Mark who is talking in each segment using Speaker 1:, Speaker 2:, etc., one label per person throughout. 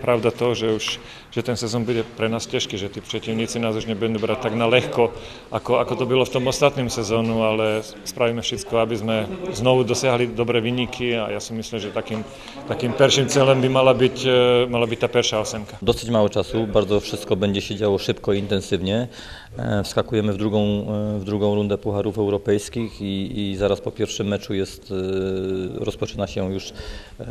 Speaker 1: Pravda to, že už že ten sezon bude pre nás ťažký, že tí protivníci nás už nebudú brať tak na lehko, ako, ako to bylo v tom ostatním sezónu, ale spravíme všetko, aby sme znovu dosiahli dobré vyniky a ja si myslím, že takým, takým perším celem by mala byť, e, mala byť ta pierwsza ósemka.
Speaker 2: Dosyć mało czasu, bardzo wszystko będzie się działo szybko i intensywnie. E, Wskakujemy w drugą, e, w drugą rundę Pucharów Europejskich i, i zaraz po pierwszym meczu jest, rozpoczyna się już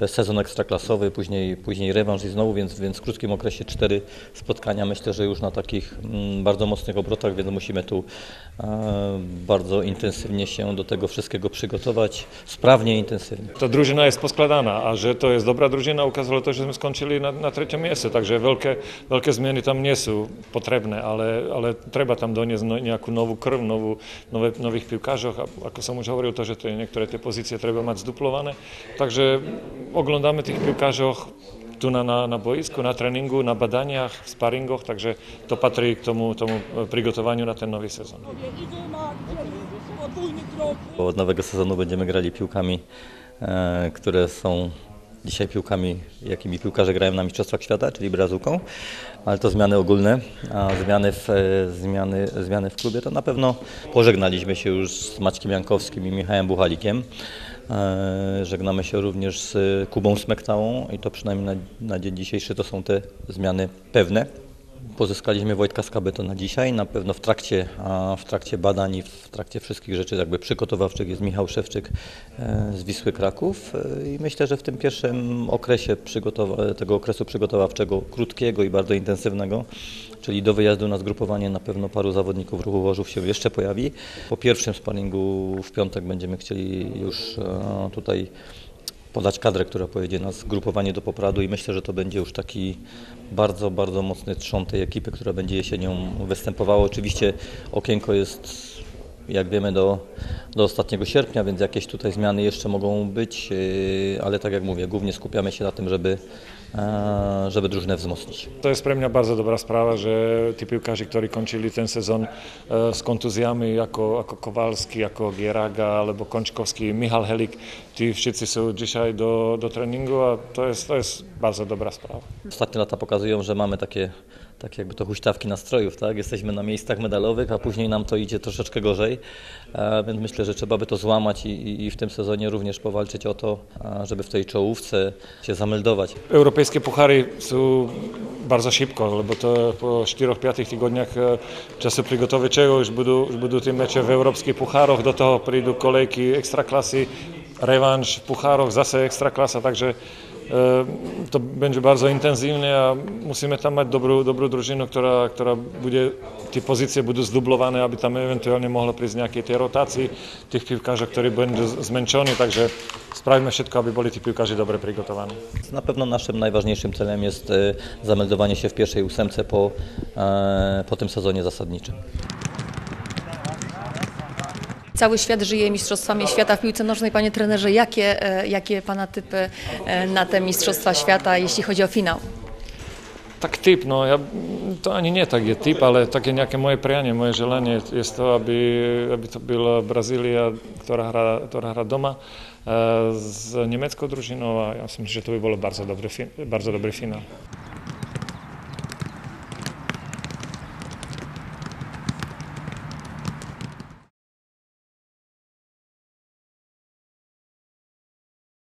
Speaker 2: sezon ekstraklasowy, później, później rewanż i znowu, więc, więc w krótkim okresie cztery spotkania. Myślę, że już na takich mm, bardzo mocnych obrotach, więc musimy tu e, bardzo intensywnie się do tego wszystkiego przygotować, sprawnie i intensywnie.
Speaker 1: Ta drużyna jest poskladana, a że to jest dobra drużyna, ukazało to, że my skończyli na, na trzecim miejscu, także wielkie, wielkie zmiany tam nie są potrzebne, ale, ale trzeba tam doniesť no, nejakú novú krv, novú, nové, nových piłkarzów, a ako som to, že to je, niektoré tie pozície treba mať zduplované. Takže oglądamy tych piłkarzów tu na, na, na boisku, na treningu, na badaniach, w sparingoch, także to patrí k tomu, tomu przygotowaniu na ten nowy sezon.
Speaker 2: Od nowego sezonu będziemy grali piłkami, e, które są dzisiaj piłkami, jakimi piłkarze grają na Mistrzostwach Świata, czyli brazuką, ale to zmiany ogólne, a zmiany w, e, zmiany, zmiany w klubie to na pewno pożegnaliśmy się już z Maćkiem Jankowskim i Michałem Buchalikiem. E, Żegnamy się również z Kubą Smektałą i to przynajmniej na, na dzień dzisiejszy to są te zmiany pewne. Pozyskaliśmy Wojtka Skabeto na dzisiaj. Na pewno w trakcie, w trakcie badań i w trakcie wszystkich rzeczy jakby przygotowawczych jest Michał Szewczyk e, z Wisły Kraków E, i myślę, że w tym pierwszym okresie tego okresu przygotowawczego, krótkiego i bardzo intensywnego, czyli do wyjazdu na zgrupowanie na pewno paru zawodników ruchu Wożów się jeszcze pojawi. Po pierwszym sparingu w piątek będziemy chcieli już e, tutaj podać kadrę, która pojedzie na zgrupowanie do Popradu i myślę, że to będzie już taki bardzo, bardzo mocny trzon tej ekipy, która będzie jesienią występowała. Oczywiście okienko jest, jak wiemy, do, do ostatniego sierpnia, więc jakieś tutaj zmiany jeszcze mogą być, yy, ale tak jak mówię, głównie skupiamy się na tym, żeby, e, żeby drużynę wzmocnić.
Speaker 1: To jest pre mňa bardzo dobra správa, že tí piłkarze, ktorí končili ten sezon e, s kontuzjami ako, ako Kowalski, ako Gieraga alebo Končkovský, Michal Helik, tí všetci sú dzisiaj do, do tréningu a to jest, to jest bardzo dobra správa.
Speaker 2: Ostatnie lata pokazują, że mamy takie, takie jakby to huśtawki nastrojów, tak? Jesteśmy na miejscach medalowych, a później nam to idzie troszeczkę gorzej, e, więc myślę, że trzeba by to złamać i, i- w tym sezonie również powalczyć o to, a, żeby w tej czołówce się zameldować.
Speaker 1: Europejskie puchary sú bardzo szybko, lebo to po 4-5 tygodniach e, czasu przygotowawczego już budú, już budú tie mecze w europejskich pucharoch, do toho prídu kolejky ekstraklasy, rewanż w pucharoch, zase ekstraklasa, także e, to będzie bardzo intenzywne a musíme tam mať dobrú, dobrú družinu, ktorá, ktorá bude, tie pozície budú zdublowane, aby tam eventuálne mohlo prísť nejaké tie rotácii tých piłkarzy, ktorí budú zmenšení, takže spravíme všetko, aby boli tí piłkarzy dobre prigotovaní.
Speaker 2: Na pewno naszym najważniejszym celem jest e, zameldowanie się w pierwszej ósemce po, e, po tym sezonie zasadniczym.
Speaker 3: Cały świat żyje mistrzostwami świata w piłce nożnej. Panie trenerze, jakie, e, jakie pana typy e, na te mistrzostwa świata, jeśli chodzi o finał?
Speaker 1: Tak typ, no ja, to ani nie tak je typ, ale také nejaké moje prianie, moje želanie jest to, aby, aby to byla Brazília, ktorá hrá, ktorá hrá doma e, s nemeckou družinou a ja myslím, že to by bolo bardzo dobrý, fin- bardzo dobrý finál.